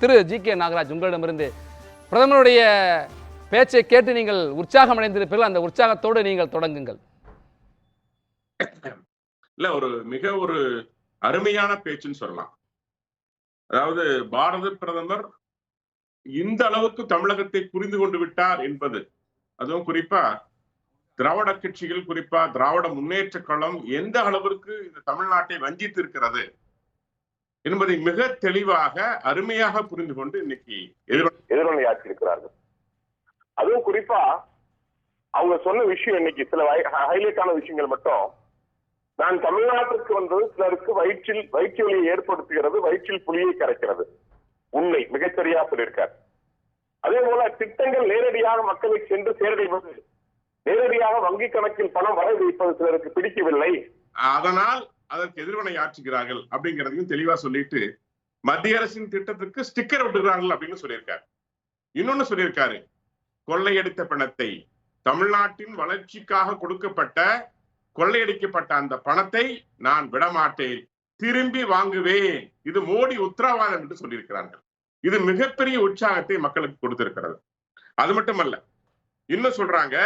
திரு G K Nagaraj உங்களிடமிருந்து பிரதமருடைய பேச்சை கேட்டு நீங்கள் உற்சாகம் அடைந்திருப்பீர்கள் அந்த உற்சாகத்தோடு நீங்கள் தொடங்குங்கள். இல்ல ஒரு மிக ஒரு அருமையான பேச்சுன்னு சொல்லலாம். அதாவது பாரத பிரதமர் இந்த அளவுக்கு தமிழகத்தை புரிந்து கொண்டு விட்டார் என்பது. அதுவும் குறிப்பா திராவிட கட்சிகள் குறிப்பா திராவிட முன்னேற்ற களம் எந்த அளவிற்கு இந்த தமிழ்நாட்டை வஞ்சித்து இருக்கிறது என்பதை மிக தெளிவாக அருமையாக புரிந்து கொண்டு இன்னைக்கு எதிர் எதிரொலியாற்றி இருக்கிறார்கள் அதுவும் குறிப்பா அவங்க சொன்ன விஷயம் இன்னைக்கு சில ஹைலைட்டான விஷயங்கள் மட்டும். நான் தமிழ்நாட்டிற்கு வந்தது சிலருக்கு வயிற்றில் வயிற்று வலியை ஏற்படுத்துகிறது வயிற்றில் புலியை கரைக்கிறது. உண்மை மிகச்சரியா சொல்லியிருக்கார். அதே போல திட்டங்கள் நேரடியாக மக்களை சென்று சேரடைவது நேரடியாக வங்கி கணக்கில் பணம் வர வைப்பது சிலருக்கு பிடிக்கவில்லை. அதனால் அதற்கு எதிர்வினை ஆற்றுகிறார்கள் அப்படிங்கிறதையும் தெளிவா சொல்லிட்டு மத்திய அரசின் திட்டத்திற்கு ஸ்டிக்கர் விட்டுகிறார்கள் அப்படின்னு சொல்லியிருக்காரு. இன்னொன்னு சொல்லியிருக்காரு. கொள்ளையடித்த பணத்தை தமிழ்நாட்டின் வளர்ச்சிக்காக கொடுக்கப்பட்ட கொள்ளையடிக்கப்பட்ட அந்த பணத்தை நான் விடமாட்டேன். திரும்பி வாங்குவேன். இது மோடி உத்தரவாதம் என்று சொல்லியிருக்கிறார்கள். இது மிகப்பெரிய உற்சாகத்தை மக்களுக்கு கொடுத்திருக்கிறது. அது மட்டுமல்ல இன்னும் சொல்றாங்க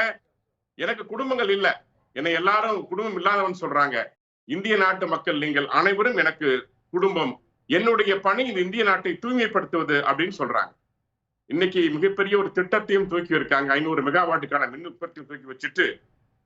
எனக்கு குடும்பங்கள் இல்ல. என்னை எல்லாரும் குடும்பம் இல்லாதவன் சொல்றாங்க. இந்திய நாட்டு மக்கள் நீங்கள் அனைவரும் எனக்கு குடும்பம் என்னுடைய பணி இந்த இந்திய நாட்டை தூய்மைப்படுத்துவது அப்படின்னு சொல்றாங்க. இன்னைக்கு மிகப்பெரிய ஒரு திட்டத்தையும் தூக்கி இருக்காங்க. ஐநூறு மெகாவாட்டுக்கான மின் உற்பத்தியும் தூக்கி வச்சுட்டு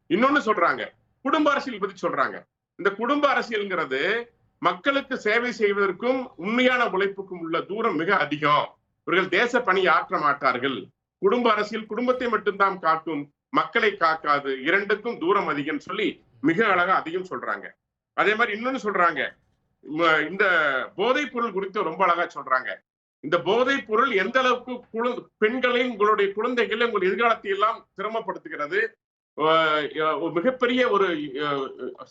இன்னொன்னு சொல்றாங்க. குடும்ப அரசியல் பத்தி சொல்றாங்க. இந்த குடும்ப அரசியல்ங்கிறது மக்களுக்கு சேவை செய்வதற்கும் உண்மையான உழைப்புக்கும் உள்ள தூரம் மிக அதிகம். இவர்கள் தேச பணி ஆற்ற மாட்டார்கள். குடும்ப அரசியல் குடும்பத்தை மட்டும்தான் காக்கும். மக்களை காக்காது. இரண்டுக்கும் தூரம் அதிகம் சொல்லி மிக அழகா அதிகம் சொல்றாங்க. அதே மாதிரி இன்னொன்னு சொல்றாங்க. இந்த போதைப் பொருள் குறித்து ரொம்ப அழகா சொல்றாங்க. இந்த போதைப் பொருள் எந்த அளவுக்கு குழு- பெண்களையும் உங்களுடைய குழந்தைகளை உங்கள் எதிர்காலத்தை எல்லாம் சிரமப்படுத்துகிறது ஒரு மிகப்பெரிய ஒரு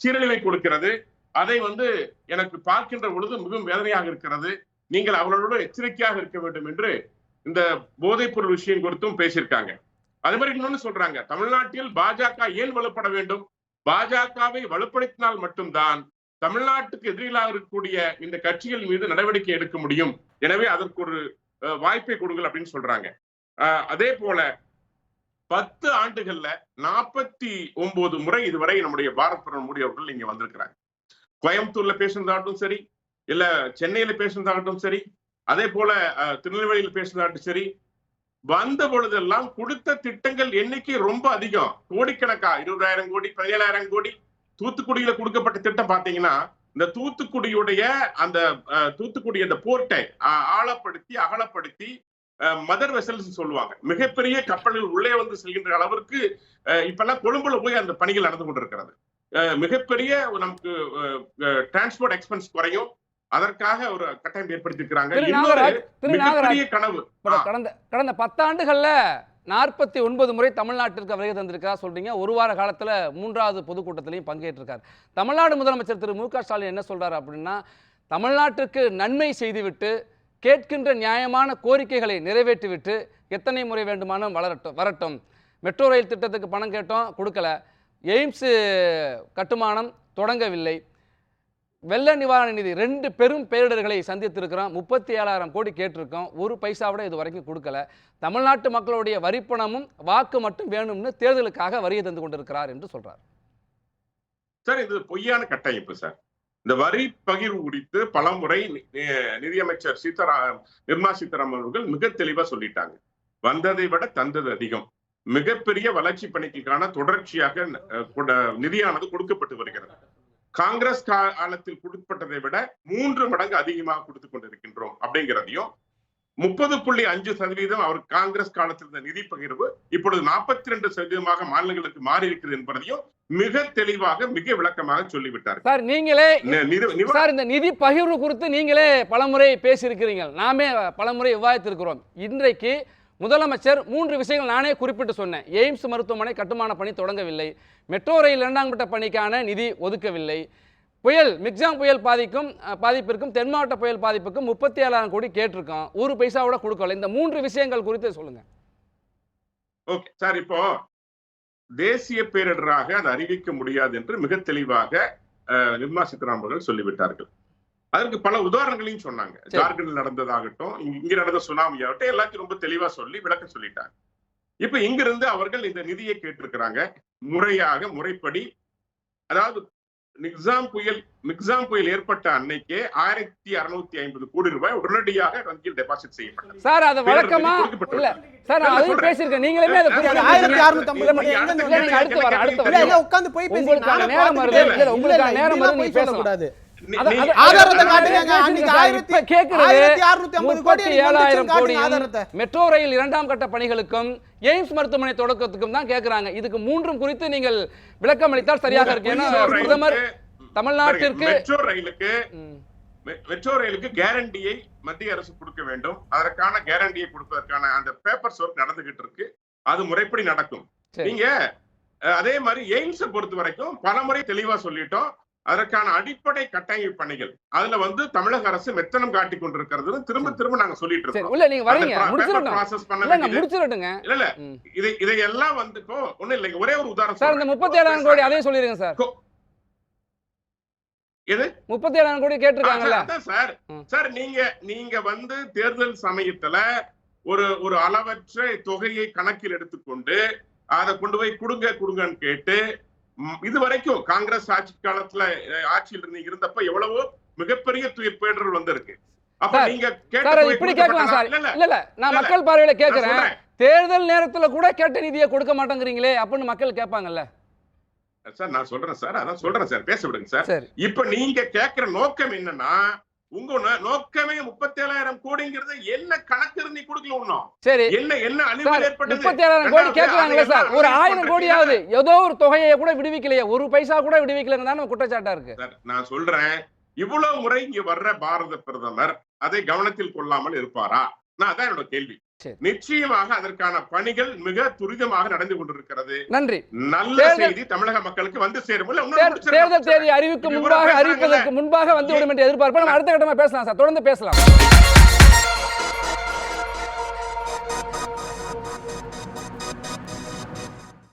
சீரழிவை கொடுக்கிறது அதை வந்து எனக்கு பார்க்கின்ற பொழுது மிகவும் வேதனையாக இருக்கிறது. நீங்கள் அவர்களோடு எச்சரிக்கையாக இருக்க வேண்டும் என்று இந்த போதைப் பொருள் விஷயம் குறித்தும் பேசியிருக்காங்க. அதே மாதிரி இன்னொன்னு சொல்றாங்க. தமிழ்நாட்டில் பாஜக ஏன் வலுப்பட வேண்டும்? பாஜகவை வலுப்படுத்தினால் மட்டும்தான் தமிழ்நாட்டுக்கு எதிரிகளாக இருக்கக்கூடிய இந்த கட்சிகள் மீது நடவடிக்கை எடுக்க முடியும். எனவே அதற்கு ஒரு அஹ், வாய்ப்பை கொடுங்கள் அப்படின்னு சொல்றாங்க. அஹ், அதே போல பத்து ஆண்டுகள்ல நாற்பத்தி ஒன்பது முறை இதுவரை நம்முடைய பாரத் பிரதமர் மோடி அவர்கள் இங்க வந்திருக்கிறாங்க. கோயம்புத்தூர்ல பேசுனதாகட்டும் சரி இல்ல சென்னையில பேசுனதாகட்டும் சரி அதே போல அஹ், திருநெல்வேலியில பேசுனதாகட்டும் சரி வந்த பொழுதெல்லாம் கொடுத்த திட்டங்கள் எண்ணிக்கை ரொம்ப அதிகம். கோடிக்கணக்கா இருபதாயிரம் கோடி பதினேழாயிரம் கோடி தூத்துக்குடியில கொடுக்கப்பட்ட திட்டம் பாத்தீங்கன்னா இந்த தூத்துக்குடியுடைய அந்த அஹ், தூத்துக்குடி அந்த போர்ட்டை ஆழப்படுத்தி அகலப்படுத்தி மதர் வெசல்ஸ் சொல்லுவாங்க. மிகப்பெரிய கப்பல்கள் உள்ளே வந்து செல்கின்ற அளவிற்கு அஹ், இப்பெல்லாம் கொழும்புல போய் அந்த பணிகள் நடந்து கொண்டிருக்கிறது. அஹ், மிகப்பெரிய நமக்கு டிரான்ஸ்போர்ட் எக்ஸ்பென்ஸ் குறையும். அதற்காக ஒரு கட்டாயம் ஏற்படுத்தியிருக்கிறாங்க. கனவு. கடந்த கடந்த பத்தாண்டுகள்ல நாற்பத்தி ஒன்பது முறை தமிழ்நாட்டிற்கு வருகை தந்திருக்கிறா சொல்றீங்க. ஒரு வார காலத்துல மூன்றாவது பொதுக்கூட்டத்திலையும் பங்கேற்றிருக்கார். தமிழ்நாடு முதலமைச்சர் திரு மு க ஸ்டாலின் என்ன சொல்றாரு அப்படின்னா தமிழ்நாட்டிற்கு நன்மை செய்துவிட்டு கேட்கின்ற நியாயமான கோரிக்கைகளை நிறைவேற்றிவிட்டு எத்தனை முறை வேண்டுமானும் வளரட்டும் வரட்டும். மெட்ரோ ரயில் திட்டத்துக்கு பணம் கேட்டோம் கொடுக்கல. எய்ம்ஸ் கட்டுமானம் தொடங்கவில்லை. வெள்ள நிவாரண நிதி ரெண்டு பெரும் பேரிடர்களை சந்தித்திருக்கிறோம். முப்பத்தி ஏழாயிரம் கோடி கேட்டிருக்கோம். ஒரு பைசா விட இது வரைக்கும் கொடுக்கல. தமிழ்நாட்டு மக்களுடைய வரிப்பணமும் வாக்கு மட்டும் வேணும்னு தேர்தலுக்காக வரியை தந்து கொண்டிருக்கிறார் என்று சொல்றார். சார் இது பொய்யான கட்டமைப்பு சார். இந்த வரி பகிர்வு குறித்து பலமுறை நிதியமைச்சர் சீதாரா நிர்மலா சீதாராமன் அவர்கள் மிக தெளிவா சொல்லிட்டாங்க. வந்ததை விட தந்தது அதிகம். மிகப்பெரிய வளர்ச்சி பணிகளுக்கான தொடர்ச்சியாக நிதியானது கொடுக்கப்பட்டு வருகிறது. காங்கிரஸ் காலத்தில் கொடுக்கப்பட்டதை விட மூன்று மடங்கு அதிகமாக கொடுத்து கொண்டிருக்கின்றோம் அப்படிங்கிறதையும் முப்பது புள்ளி அஞ்சு சதவீதம் அவர் காங்கிரஸ் காலத்தில் இருந்த நிதி பகிர்வு இப்பொழுது நாற்பத்தி ரெண்டு சதவீதமாக மாநிலங்களுக்கு மாறி இருக்கிறது என்பதையும் மிக தெளிவாக மிக விளக்கமாக சொல்லிவிட்டார் சார் நீங்களே சார் இந்த நிதி பகிர்வு குறித்து நீங்களே பலமுறை பேசியிருக்கிறீங்க. நாமே பலமுறை விவாதித்திருக்கிறோம். இன்றைக்கு முதலமைச்சர் மூன்று விஷயங்கள் நானே குறிப்பிட்டு சொன்னேன். எய்ம்ஸ் மருத்துவமனை கட்டுமான பணி தொடங்கவில்லை. மெட்ரோ ரயில் இரண்டாம் கட்ட பணிக்கான நிதி ஒதுக்கவில்லை. புயல் மிக்ஜாம் புயல் பாதிக்கும் பாதிப்பிற்கும் தென் மாவட்ட புயல் பாதிப்புக்கும் முப்பத்தி ஏழாயிரம் கோடி கேட்டிருக்கோம் ஒரு பைசா கூட கொடுக்கல. இந்த மூன்று விஷயங்கள் குறித்து சொல்லுங்க. ஓகே சார் இப்போ தேசிய பேரிடராக அதை அறிவிக்க முடியாது என்று மிக தெளிவாக நிர்மலா சீதாராமன் சொல்லிவிட்டார்கள். அதற்கு பல உதாரணங்களையும் சொன்னாங்க. ஜார்க்கண்ட் நடந்ததாகட்டும் இங்க நடந்த சுனாமி ஆகட்டும் எல்லாத்தையும் ரொம்ப தெளிவா சொல்லி விளக்க சொல்லிட்டாங்க இப்ப இங்கிருந்து அவர்கள் இந்த நிதியை கேட்டிருக்கிறாங்க முறையாக முறைப்படி அதாவது மிக்ஸாம் புயல் மிக்ஸாம் புயல் ஏற்பட்ட அன்னைக்கே ஆயிரத்தி அறுநூத்தி ஐம்பது கோடி ரூபாய் உடனடியாக வங்கியில் டெபாசிட் செய்யப்பட்டது சார் அது வழக்கமா. இல்ல சார் அதையும் சொல்றேன். பேசியிருக்கேன் நீங்களே அதை ஆயிரத்தி. அறுநூத்தி ஐம்பது அடுத்து வர, அடுத்து வர. இல்ல, உட்கார்ந்து போய் பேசி உங்களுக்கான நானே நேரம் வருது. உங்களுக்கான நேரம் வருது, நீங்க பேசலாம். மெட்ரோ ரயில் இரண்டாம் கட்ட பணிகளுக்கும் எய்ம்ஸ் மருத்துவமனை தொடக்கத்துக்கும் தான் கேக்குறாங்க. இதுக்கு மூன்றும் குறித்து நீங்கள் விளக்கம் அளித்தால் சரியாக இருக்கு ஏன்னா மெட்ரோ பிரதமர் ரயிலுக்கு- தமிழ்நாட்டிற்கு மெட்ரோ ரயிலுக்கு மெட்ரோ ரயிலுக்கு கேரண்டியை மத்திய அரசு கொடுக்க வேண்டும். அதற்கான கேரண்டியை கொடுப்பதற்கான அந்த பேப்பர்ஸ் ஒர்க் நடந்துகிட்டு இருக்கு. அது முறைப்படி நடக்கும். நீங்க அதே மாதிரி எய்ம்ஸை பொறுத்த வரைக்கும் பலமுறை தெளிவா சொல்லிட்டோம். அதற்கான அடிப்படை கட்டமைப்பு பணிகள். அதுல வந்து தமிழக அரசு மெத்தனம் காட்டி கொண்டிருக்கிறது திரும்ப திரும்ப நாங்க சொல்லிட்டு இருக்கோம் நீங்க வரீங்க. முடிச்சிடட்டுங்க. இல்ல இல்ல. இதை இதையெல்லாம் வந்து இப்போ ஒண்ணு இல்லைங்க. ஒரே ஒரு உதாரணம் சார் இந்த. முப்பத்தி ஏழாயிரம் கோடி அதையும் சொல்லிருங்க சார். எது? முப்பத்தி ஏழாயிரம் கோடி கேட்டிருக்காங்கல்ல. சார். சார் நீங்க நீங்க வந்து தேர்தல் சமயத்துல ஒரு ஒரு அளவற்ற தொகையை கணக்கில் எடுத்துக்கொண்டு அதை கொண்டு போய் கொடுங்க கொடுங்கன்னு கேட்டு இது வரைக்கும் காங்கிரஸ் ஆட்சி காலத்துல ஆட்சியில் இருந்து இருந்தப்ப எவ்வளவோ மிகப்பெரிய துயர் வந்திருக்கு. அப்ப நீங்க இப்படி கேட்கலாம் சார்? இல்ல, இல்ல. நான் மக்கள் பார்வையில கேக்குறேன். தேர்தல் நேரத்துல கூட கேட்ட நிதியை கொடுக்க மாட்டேங்கிறீங்களே அப்படின்னு மக்கள் கேட்பாங்கல்ல. சார் நான் சொல்றேன் சார். அதான் சொல்றேன் சார். பேச விடுங்க சரி. இப்ப நீங்க கேக்குற நோக்கம் என்னன்னா உங்க நோக்கமே முப்பத்தேழாயிரம் கோடிங்கிறது என்ன கணக்கு இருந்து கொடுக்கல ஒண்ணும் சரி. என்ன என்ன அழிவு ஏற்பட்டது? முப்பத்தி ஏழாயிரம் கோடி ரெண்டாவது, கேட்கறாங்களே சார். ஒரு ஆயிரம். கோடியாவது ஏதோ ஒரு தொகையை கூட விடுவிக்கலையே. ஒரு பைசா கூட விடுவிக்கலன்னு தான் குற்றச்சாட்டா இருக்கு? நான் சொல்றேன். இவ்வளவு முறை இங்க வர்ற பாரத பிரதமர் அதை கவனத்தில் கொள்ளாமல் இருப்பாரா? நான் அதான் என்னோட கேள்வி. நிச்சயமாக அதற்கான பணிகள் மிக துரிதமாக நடந்து கொண்டிருக்கிறது. நன்றி. நல்ல செய்தி தமிழக மக்களுக்கு வந்து சேரும். தேர்தல் தேதி அறிவிக்கும் முன்பாக அறிவிப்பதற்கு. முன்பாக வந்து விடும் என்ற எதிர்பார்ப்பு. நம்ம அடுத்த கட்டமா பேசலாம் சார். தொடர்ந்து பேசலாம்.